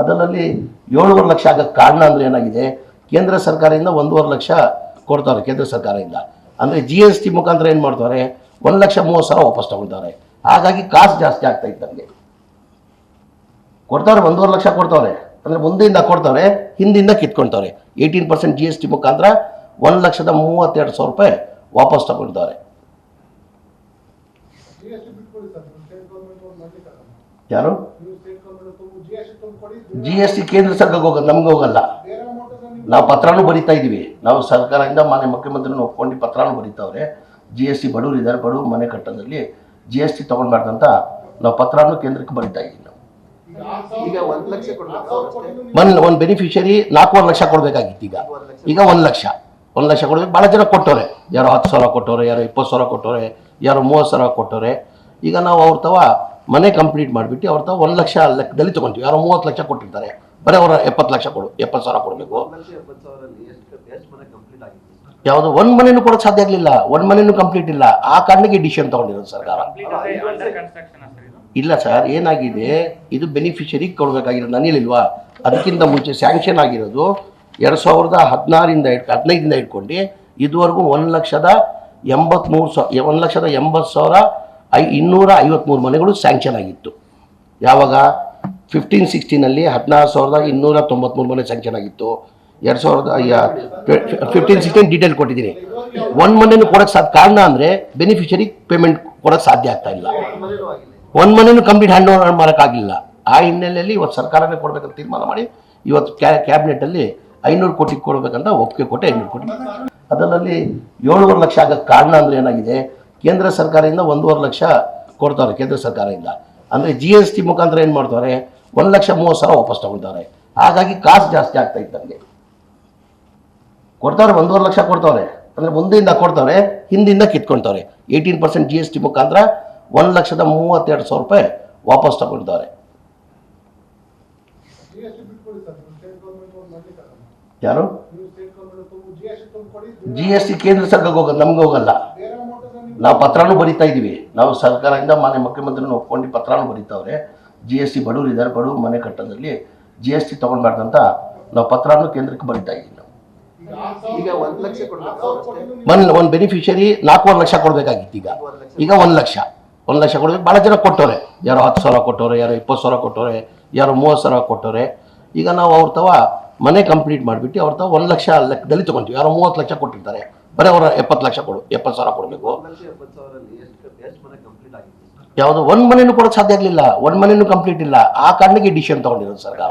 ಅದರಲ್ಲಿ ಏಳುವರೆ ಲಕ್ಷ ಆಗೋಕ್ಕೆ ಕಾರಣ ಅಂದರೆ ಏನಾಗಿದೆ? ಕೇಂದ್ರ ಸರ್ಕಾರದಿಂದ ಒಂದೂವರೆ ಲಕ್ಷ ಕೊಡ್ತಾರೆ, ಕೇಂದ್ರ ಸರ್ಕಾರದಿಂದ. ಅಂದರೆ ಜಿ ಎಸ್ ಟಿ ಮುಖಾಂತರ ಏನು ಮಾಡ್ತಾರೆ? ಒಂದು ಲಕ್ಷ ಮೂವತ್ತು ಸಾವಿರ ವಾಪಸ್ ತಗೊಳ್ತಾರೆ. ಹಾಗಾಗಿ ಕಾಸು ಜಾಸ್ತಿ ಆಗ್ತಾ ನನಗೆ ಕೊಡ್ತಾರೆ, ಒಂದೂವರೆ ಲಕ್ಷ ಕೊಡ್ತಾರೆ. ಅಂದರೆ ಮುಂದಿಂದ ಕೊಡ್ತಾರೆ, ಹಿಂದಿಂದ ಕಿತ್ಕೊಳ್ತಾರೆ eighteen percent G S T ಮುಖಾಂತರ ಒಂದು ಲಕ್ಷದ ಮೂವತ್ತೆರಡು ಸಾವಿರ ರೂಪಾಯಿ ವಾಪಸ್ ತಗೊಳ್ತಾರೆ. ಯಾರು? ಜಿ ಎಸ್ ಟಿ ಕೇಂದ್ರ ಸರ್ಕಾರಕ್ಕೆ ಹೋಗೋದು ನಮ್ಗೆ ಹೋಗಲ್ಲ. ನೀವು ಪತ್ರನೂ ಬರಿತಾ ಇದ್ದೀವಿ ನಾವು ಸರ್ಕಾರದಿಂದ ಮಾನ್ಯ ಮುಖ್ಯಮಂತ್ರಿನ ಒಪ್ಕೊಂಡು ಪತ್ರನೂ ಬರೀತಾವ್ರೆ. ಜಿ ಎಸ್ ಟಿ ಬಡವರು ಇದ್ದಾರೆ ಬಡವರು ಮನೆ ಕಟ್ಟೋದ್ರಲ್ಲಿ ಜಿ ಎಸ್ ಟಿ ತೊಗೊಂಡ್ಬಾರ್ದಂತ ನಾವು ಪತ್ರನೂ ಕೇಂದ್ರಕ್ಕೆ ಬರಿತಾ ಇದ್ದೀವಿ ನಾವು. ಈಗ ಒಂದ್ ಲಕ್ಷ ಕೊಡ್ಬೇಕು ಅಷ್ಟೇ. ಒಂದು ಒಂದು ಬೆನಿಫಿಷರಿ ನಾಲ್ಕೂವರೆ ಲಕ್ಷ ಕೊಡಬೇಕಾಗಿತ್ತು ಈಗ. ಈಗ ಒಂದು ಲಕ್ಷ. ಒಂದು ಲಕ್ಷ ಕೊಡಬೇಕು. ಭಾಳ ಜನ ಕೊಟ್ಟವ್ರೆ. ಯಾರೋ ಹತ್ತು ಸಾವಿರ ಕೊಟ್ಟವ್ರೆ ಯಾರೋ ಇಪ್ಪತ್ತು ಸಾವಿರ ಕೊಟ್ಟವ್ರೆ ಯಾರೋ ಮೂವತ್ತು ಸಾವಿರ ಕೊಟ್ಟವ್ರೆ. ಈಗ ನಾವು ಅವ್ರ ತವ ಮನೆ ಕಂಪ್ಲೀಟ್ ಮಾಡಿಬಿಟ್ಟು ಅವ್ರ ತಾವು ಒಂದು ಲಕ್ಷ ಲೆಕ್ಕದಲ್ಲಿ ತೊಗೊಂತೀವಿ. ಯಾರೋ ಮೂವತ್ತು ಲಕ್ಷ ಕೊಟ್ಟಿರ್ತಾರೆ. ಬರೀ ಅವರ ಎಪ್ಪತ್ತು ಲಕ್ಷ ಕೊಡು ಎಪ್ಪತ್ತು ಸಾವಿರ ಕೊಡಬೇಕು. ಯಾವುದು ಒಂದು ಮನೆಯೂ ಕೊಡೋಕೆ ಸಾಧ್ಯ ಆಗಲಿಲ್ಲ ಒಂದು ಮನೆಯೂ ಕಂಪ್ಲೀಟ್ ಇಲ್ಲ. ಆ ಕಾರಣಕ್ಕೆ ಡಿಸಿಷನ್ ತಗೊಂಡಿರೋದು ಸರ್ಕಾರ. ಇಲ್ಲ ಸರ್ ಏನಾಗಿದೆ? ಇದು ಬೆನಿಫಿಷರಿಗೆ ಕೊಡಬೇಕಾಗಿರೋದು. ಹೇಳಿಲ್ವಾ? ಅದಕ್ಕಿಂತ ಮುಂಚೆ ಸ್ಯಾಂಕ್ಷನ್ ಆಗಿರೋದು ಎರಡು ಸಾವಿರದ ಹದಿನಾರಿಂದ ಇಟ್ಕೊ ಹದಿನೈದಿಂದ ಇಟ್ಕೊಂಡು ಇದುವರೆಗೂ ಒಂದು ಲಕ್ಷದ ಎಂಬತ್ತ್ಮೂರು ಸಾವಿರ ಒಂದು ಲಕ್ಷದ ಎಂಬತ್ತು ಸಾವಿರ ಐ ಇನ್ನೂರ ಐವತ್ತ್ಮೂರು ಮನೆಗಳು ಸ್ಯಾಂಕ್ಷನ್ ಆಗಿತ್ತು. ಯಾವಾಗ? ಫಿಫ್ಟೀನ್ ಸಿಕ್ಸ್ಟೀನಲ್ಲಿ ಹದಿನಾರು ಸಾವಿರದ ಇನ್ನೂರ ತೊಂಬತ್ತ್ಮೂರು ಮನೆ ಸ್ಯಾಂಕ್ಷನ್ ಆಗಿತ್ತು. ಎರಡು ಸಾವಿರದ ಫಿಫ್ಟೀನ್ ಸಿಕ್ಸ್ಟೀನ್ ಡೀಟೇಲ್ ಕೊಟ್ಟಿದ್ದೀನಿ. ಒಂದು ಮನೆಯೂ ಕೊಡೋಕ್ಕೆ ಸಾಧ್ಯ ಕಾರಣ ಅಂದರೆ ಬೆನಿಫಿಷರಿ ಪೇಮೆಂಟ್ ಕೊಡೋಕ್ಕೆ ಸಾಧ್ಯ ಆಗ್ತಾ ಇಲ್ಲ. ಒಂದು ಮನೇನು ಕಂಪ್ಲೀಟ್ ಹ್ಯಾಂಡ್ ಓವರ್ ಮಾಡೋಕ್ಕಾಗಿಲ್ಲ. ಆ ಹಿನ್ನೆಲೆಯಲ್ಲಿ ಇವತ್ತು ಸರ್ಕಾರನೇ ಕೊಡಬೇಕಂತ ತೀರ್ಮಾನ ಮಾಡಿ ಇವತ್ತು ಕ್ಯಾ ಕ್ಯಾಬಿನೆಟಲ್ಲಿ ಐನೂರು ಕೋಟಿ ಕೊಡಬೇಕಂತ ಒಪ್ಪಿಗೆ ಕೊಟ್ಟೆ ಐನೂರು ಕೋಟಿ. ಅದರಲ್ಲಿ ಏಳುವರೆ ಲಕ್ಷ ಆಗೋಕ್ಕೆ ಕಾರಣ ಅಂದರೆ ಏನಾಗಿದೆ? ಕೇಂದ್ರ ಸರ್ಕಾರದಿಂದ ಒಂದೂವರೆ ಲಕ್ಷ ಕೊಡ್ತಾರೆ ಕೇಂದ್ರ ಸರ್ಕಾರದಿಂದ. ಅಂದರೆ ಜಿ ಎಸ್ ಟಿ ಮುಖಾಂತರ ಏನು ಮಾಡ್ತಾರೆ? ಒಂದು ಲಕ್ಷ ಮೂವತ್ತು ಸಾವಿರ ವಾಪಸ್ ತಗೊಳ್ತಾರೆ. ಹಾಗಾಗಿ ಕಾಸು ಜಾಸ್ತಿ ಆಗ್ತಾ ಇತ್ತು ನನಗೆ ಕೊಡ್ತಾರೆ ಒಂದೂವರೆ ಲಕ್ಷ ಕೊಡ್ತಾರೆ. ಅಂದರೆ ಮುಂದೆಯಿಂದ ಕೊಡ್ತಾರೆ ಹಿಂದಿಂದ ಕಿತ್ಕೊಳ್ತಾರೆ eighteen percent G S T ಮುಖಾಂತರ ಒಂದು ಲಕ್ಷದ ಮೂವತ್ತೆರಡು ಸಾವಿರ ರೂಪಾಯಿ ವಾಪಸ್ ತಗೊಳ್ತಾರೆ. ಯಾರು? ಜಿ ಎಸ್ ಟಿ ಕೇಂದ್ರ ಸರ್ಕಾರಕ್ಕೆ ಹೋಗೋದು ನಮ್ಗೆ ಹೋಗಲ್ಲ. ನೀವು ಪತ್ರನೂ ಬರಿತಾ ಇದ್ದೀವಿ ನಾವು ಸರ್ಕಾರದಿಂದ ಮಾನ್ಯ ಮುಖ್ಯಮಂತ್ರಿನ ಒಪ್ಕೊಂಡು ಪತ್ರನೂ ಬರೀತಾವ್ರೆ. ಜಿ ಎಸ್ ಟಿ ಬಡವರು ಇದ್ದಾರೆ. ಬಡವರು ಮನೆ ಕಟ್ಟೋದ್ರಲ್ಲಿ ಜಿ ಎಸ್ ಟಿ ತಗೊಂಡ್ಬಾರ್ದಂತ ನಾವು ಪತ್ರನೂ ಕೇಂದ್ರಕ್ಕೆ ಬರಿತಾ ಇದ್ದೀವಿ ನಾವು. ಈಗ ಒಂದ್ ಲಕ್ಷ ಕೊಡ್ಬೇಕು ಅಷ್ಟೇ. ಒಂದು ಒಂದು ಬೆನಿಫಿಷರಿ ನಾಲ್ಕೂವರೆ ಲಕ್ಷ ಕೊಡಬೇಕಾಗಿತ್ತು ಈಗ. ಈಗ ಒಂದು ಲಕ್ಷ. ಒಂದು ಲಕ್ಷ ಕೊಡಬೇಕು. ಭಾಳ ಜನ ಕೊಟ್ಟವ್ರೆ. ಯಾರೋ ಹತ್ತು ಸಾವಿರ ಕೊಟ್ಟವ್ರೆ ಯಾರೋ ಇಪ್ಪತ್ತು ಸಾವಿರ ಕೊಟ್ಟವ್ರೆ ಯಾರೋ ಮೂವತ್ತು ಸಾವಿರ ಕೊಟ್ಟವ್ರೆ. ಈಗ ನಾವು ಅವ್ರ ತವ ಮನೆ ಕಂಪ್ಲೀಟ್ ಮಾಡಿಬಿಟ್ಟು ಅವ್ರ ತವ ಒಂದು ಲಕ್ಷ ಲೆಕ್ಕದಲ್ಲಿ ತೊಗೊಂತೀವಿ. ಯಾರೋ ಮೂವತ್ತು ಲಕ್ಷ ಕೊಟ್ಟಿರ್ತಾರೆ. ಬರೀ ಅವರ ಎಪ್ಪತ್ತು ಲಕ್ಷ ಕೊಡು, ಎಪ್ಪತ್ತು ಸಾವಿರ ಕೊಡಬೇಕು. ಯಾವುದು, ಒಂದು ಮನೆನೂ ಕೊಡೋಕೆ ಸಾಧ್ಯ ಆಗಲಿಲ್ಲ, ಒಂದು ಮನೆನೂ ಕಂಪ್ಲೀಟ್ ಇಲ್ಲ. ಆ ಕಾರಣಕ್ಕೆ ಡಿಸಿಷನ್ ತಗೊಂಡಿರೋದು ಸರ್ಕಾರ.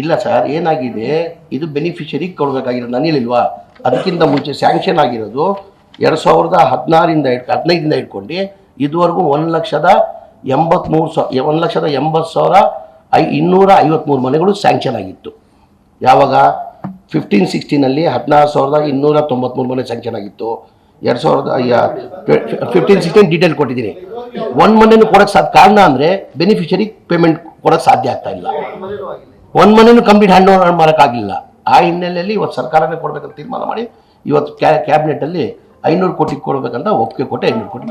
ಇಲ್ಲ ಸರ್, ಏನಾಗಿದೆ? ಇದು ಬೆನಿಫಿಷರಿಗೆ ಕೊಡಬೇಕಾಗಿರೋದು ನನಗಿಲ್ವಾ ಅದಕ್ಕಿಂತ ಮುಂಚೆ ಸ್ಯಾಂಕ್ಷನ್ ಆಗಿರೋದು, ಎರಡು ಸಾವಿರದ ಹದಿನಾರಿಂದ ಇಟ್ ಹದಿನೈದಿಂದ ಇಟ್ಕೊಂಡು ಇದುವರೆಗೂ ಒಂದು ಲಕ್ಷದ ಎಂಬತ್ತ್ಮೂರು ಸಾವಿರ ಒಂದು ಲಕ್ಷದ ಎಂಬತ್ತು ಸಾವಿರ ಐ, ಇನ್ನೂರ ಐವತ್ತ್ಮೂರು ಮನೆಗಳು ಸ್ಯಾಂಕ್ಷನ್ ಆಗಿತ್ತು. ಯಾವಾಗ? ಫಿಫ್ಟೀನ್ ಸಿಕ್ಸ್ಟೀನಲ್ಲಿ ಹದಿನಾರು ಸಾವಿರದ ಇನ್ನೂರ ತೊಂಬತ್ತ್ಮೂರು ಮನೆ ಸ್ಯಾಂಕ್ಷನ್ ಆಗಿತ್ತು ಎರಡು ಸಾವಿರದ ಫಿಫ್ಟೀನ್ ಸಿಕ್ಸ್ಟೀನ್ ಡೀಟೇಲ್ ಕೊಟ್ಟಿದ್ದೀನಿ. ಒಂದು ಮನೆಯೂ ಕೊಡೋಕ್ಕೆ ಸಾಧ್ಯ, ಕಾರಣ ಅಂದರೆ ಬೆನಿಫಿಷರಿ ಪೇಮೆಂಟ್ ಕೊಡೋಕ್ಕೆ ಸಾಧ್ಯ ಆಗ್ತಾ ಇಲ್ಲ. ಒಂದು ಮನೇನು ಕಂಪ್ಲೀಟ್ ಹ್ಯಾಂಡ್ ಓವರ್ ಮಾಡೋಕ್ಕಾಗಿಲ್ಲ. ಆ ಹಿನ್ನೆಲೆಯಲ್ಲಿ ಇವತ್ತು ಸರ್ಕಾರನೇ ಕೊಡಬೇಕಂತ ತೀರ್ಮಾನ ಮಾಡಿ, ಇವತ್ತು ಕ್ಯಾಬಿನೆಟ್ ಕ್ಯಾಬಿನೆಟಲ್ಲಿ ಐನೂರು ಕೋಟಿ ಕೊಡಬೇಕಂತ ಒಪ್ಪಿಗೆ ಕೊಟ್ಟೆ ಐನೂರು ಕೋಟಿ.